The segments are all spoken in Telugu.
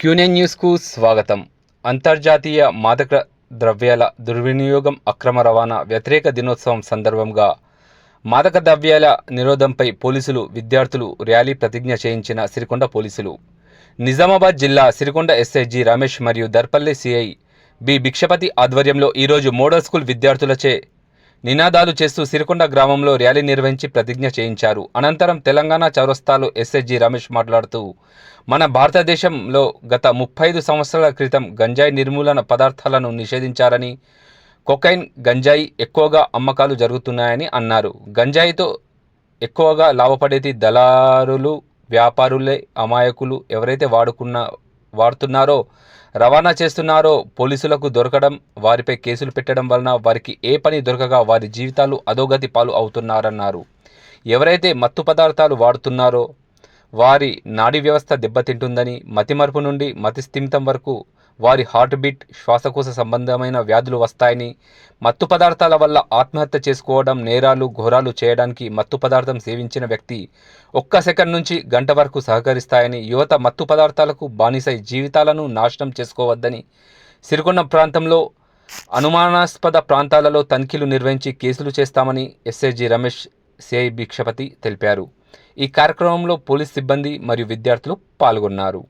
క్యూనెన్ న్యూస్కు స్వాగతం. అంతర్జాతీయ మాదక ద్రవ్యాల దుర్వినియోగం అక్రమ రవాణా వ్యతిరేక దినోత్సవం సందర్భంగా మాదక ద్రవ్యాల నిరోధంపై పోలీసులు విద్యార్థులు ర్యాలీ ప్రతిజ్ఞ చేయించిన సిరికొండ పోలీసులు. నిజామాబాద్ జిల్లా సిరికొండ ఎస్ఐజి రమేష్ మరియు దర్పల్లి సిఐ బి భిక్షపతి ఆధ్వర్యంలో ఈరోజు మోడల్ స్కూల్ విద్యార్థులచే నినాదాలు చేస్తూ సిరికొండ గ్రామంలో ర్యాలీ నిర్వహించి ప్రతిజ్ఞ చేయించారు. అనంతరం తెలంగాణ చౌరస్తాలో ఎస్ఎస్జి రమేష్ మాట్లాడుతూ మన భారతదేశంలో గత ముప్పై ఐదు సంవత్సరాల క్రితం గంజాయి నిర్మూలన పదార్థాలను నిషేధించారని కొకైన్ గంజాయి ఎక్కువగా అమ్మకాలు జరుగుతున్నాయని అన్నారు. గంజాయితో ఎక్కువగా లాభపడేది దళారులు వ్యాపారులే అమాయకులు ఎవరైతే వాడుకున్న వాడుతున్నారో రవాణా చేస్తున్నారో పోలీసులకు దొరకడం వారిపై కేసులు పెట్టడం వలన వారికి ఏ పని దొరకగా వారి జీవితాలు అధోగతి పాలు అవుతున్నారన్నారు. ఎవరైతే మత్తు పదార్థాలు వాడుతున్నారో వారి నాడీ వ్యవస్థ దెబ్బతింటుందని మతిమరుపు నుండి మతిస్థిమితం వరకు వారి హార్ట్ బీట్ శ్వాసకోశ సంబంధమైన వ్యాధులు వస్తాయని మత్తు పదార్థాల వల్ల ఆత్మహత్య చేసుకోవడం నేరాలు ఘోరాలు చేయడానికి మత్తు పదార్థం సేవించిన వ్యక్తి ఒక్క సెకండ్ నుంచి గంట వరకు సహకరిస్తాయని యువత మత్తు పదార్థాలకు బానిసై జీవితాలను నాశనం చేసుకోవద్దని సిరికొండ ప్రాంతంలో అనుమానాస్పద ప్రాంతాలలో తనిఖీలు నిర్వహించి కేసులు చేస్తామని ఎస్ఐజి రమేష్ సిఐ భిక్షపతి తెలిపారు. ఈ కార్యక్రమంలో పోలీస్ సిబ్బంది మరియు విద్యార్థులు పాల్గొన్నారు.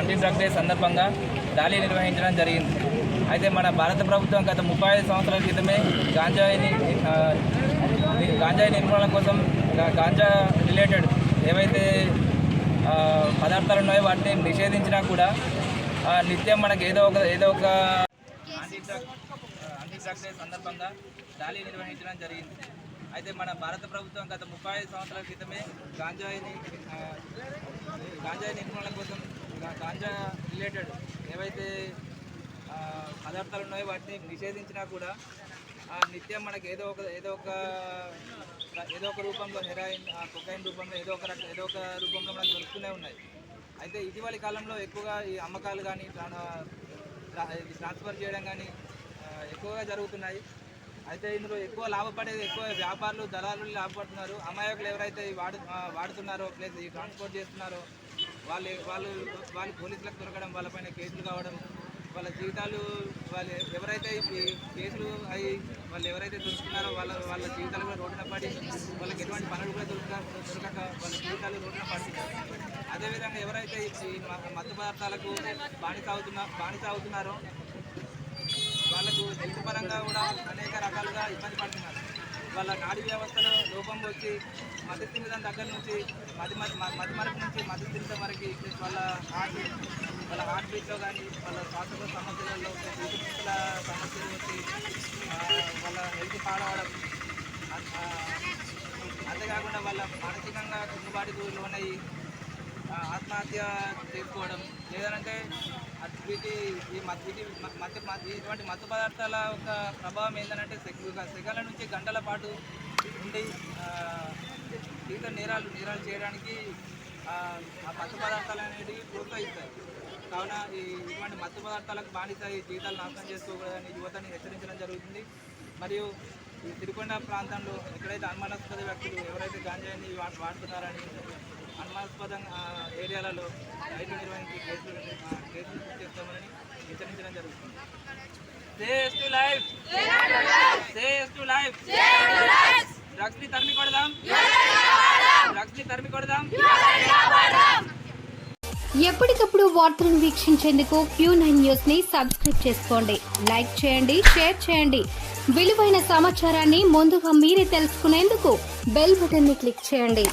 యాంటీ డ్రగ్ డే సందర్భంగా ర్యాలీ నిర్వహించడం జరిగింది. అయితే మన భారత ప్రభుత్వం గత ముప్పై ఐదు సంవత్సరాల క్రితమే గాంజాయిని గాంజాయి నిర్మూలన కోసం గాంజా రిలేటెడ్ ఏవైతే పదార్థాలు ఉన్నాయో వాటిని నిషేధించినా కూడా నిత్యం మనకి ఏదో ఒక ఏదో ఒక anti drug anti drug day సందర్భంగా ర్యాలీ నిర్వహించడం జరిగింది. అయితే మన భారత ప్రభుత్వం గత ముప్పై ఐదు సంవత్సరాల క్రితమే గాంజాయిని గాంజాయి నిర్మూలన కోసం గాంజా రిలేటెడ్ ఏవైతే పదార్థాలు ఉన్నాయో వాటిని నిషేధించినా కూడా నిత్యం మనకి ఏదో ఒక ఏదో ఒక ఏదో ఒక రూపంలో హెరాయిన్ కొకైన్ రూపంలో ఏదో ఒక ఏదో ఒక రూపంలో మనకు దొరుకుతూనే ఉన్నాయి. అయితే ఇటీవలి కాలంలో ఎక్కువగా ఈ అమ్మకాలు కానీ ట్రాన్స్ఫర్ చేయడం కానీ ఎక్కువగా జరుగుతున్నాయి. అయితే ఇందులో ఎక్కువ లాభపడేది ఎక్కువ వ్యాపారులు దళాలు లాభపడుతున్నారు. అమాయకులు ఎవరైతే వాడు వాడుతున్నారో ప్లస్ ఈ ట్రాన్స్పోర్ట్ చేస్తున్నారో వాళ్ళు వాళ్ళు వాళ్ళు పోలీసులకు దొరకడం వాళ్ళపైన కేసులు కావడం వాళ్ళ జీవితాలు వాళ్ళు ఎవరైతే కేసులు అయి వాళ్ళు ఎవరైతే దొరుకుతున్నారో వాళ్ళ వాళ్ళ జీవితాలు కూడా రోడ్డున పడి వాళ్ళకి ఎటువంటి పనులు కూడా దొరక దొరకక వాళ్ళ జీవితాలు రోడ్డున పడుతున్నారు అదేవిధంగా ఎవరైతే ఈ మత్తు పదార్థాలకు బానిస అవుతున్నా బానిస అవుతున్నారో వాళ్ళకు హెల్త్ పరంగా కూడా అనేక రకాలుగా ఇబ్బంది పడుతున్నారు. వాళ్ళ నాడీ వ్యవస్థలో లోపం వచ్చి మతి స్థిమితం దగ్గర నుంచి మధ్య మతి మది మరపు నుంచి మద్య స్థిమితం వరకు వాళ్ళ హార్ట్ వాళ్ళ హార్ట్ బీట్లో కానీ వాళ్ళ శ్వాసకోశ సమస్యలలో ఊపిరితిత్తుల సమస్యలు వచ్చి వాళ్ళ హెల్త్ పాడవడం. అంతేకాకుండా వాళ్ళ మానసికంగా కుంగుబాటుకు లోనయ్యి ఆత్మహత్య చేసుకోవడం. లేదంటే అట్ వీటి ఈ మత్ వీటి మ- ఇటువంటి మత్తు పదార్థాల యొక్క ప్రభావం ఏంటంటే సెక- నుంచి గంటల పాటు ఉండి ఆ, నేరాలు నేరాలు చేయడానికి ఆ మత్తు పదార్థాలు అనేవి ప్రోత్సహిస్తాయి. కావున ఈ ఇటువంటి మత్తు పదార్థాలకు బానిస ఈ జీవితాలు నాశనం చేసుకోకూడదని యువతని హెచ్చరించడం జరుగుతుంది. మరియు ఈ తిరుకొండ ప్రాంతంలో ఎక్కడైతే అనుమానాస్పద వ్యక్తులు ఎవరైతే గాంజాయిని వాడుతున్నారని అనుమానాస్పద ఏరియాలలో రైతు నిర్వహించి కేసులు కేసులు బుక్ చేస్తామని హెచ్చరించడం జరుగుతుంది. Says to life says to life డ్రగ్స్ని తరిమి కొడదాం. డ్రగ్స్ని తరిమి కొడదాం. ఎప్పటికప్పుడు వార్తలను వీక్షించేందుకు క్యూ నైన్ న్యూస్ని సబ్స్క్రైబ్ చేసుకోండి. లైక్ చేయండి షేర్ చేయండి. విలువైన సమాచారాన్ని ముందుగా మీరే తెలుసుకునేందుకు బెల్ బటన్ని క్లిక్ చేయండి.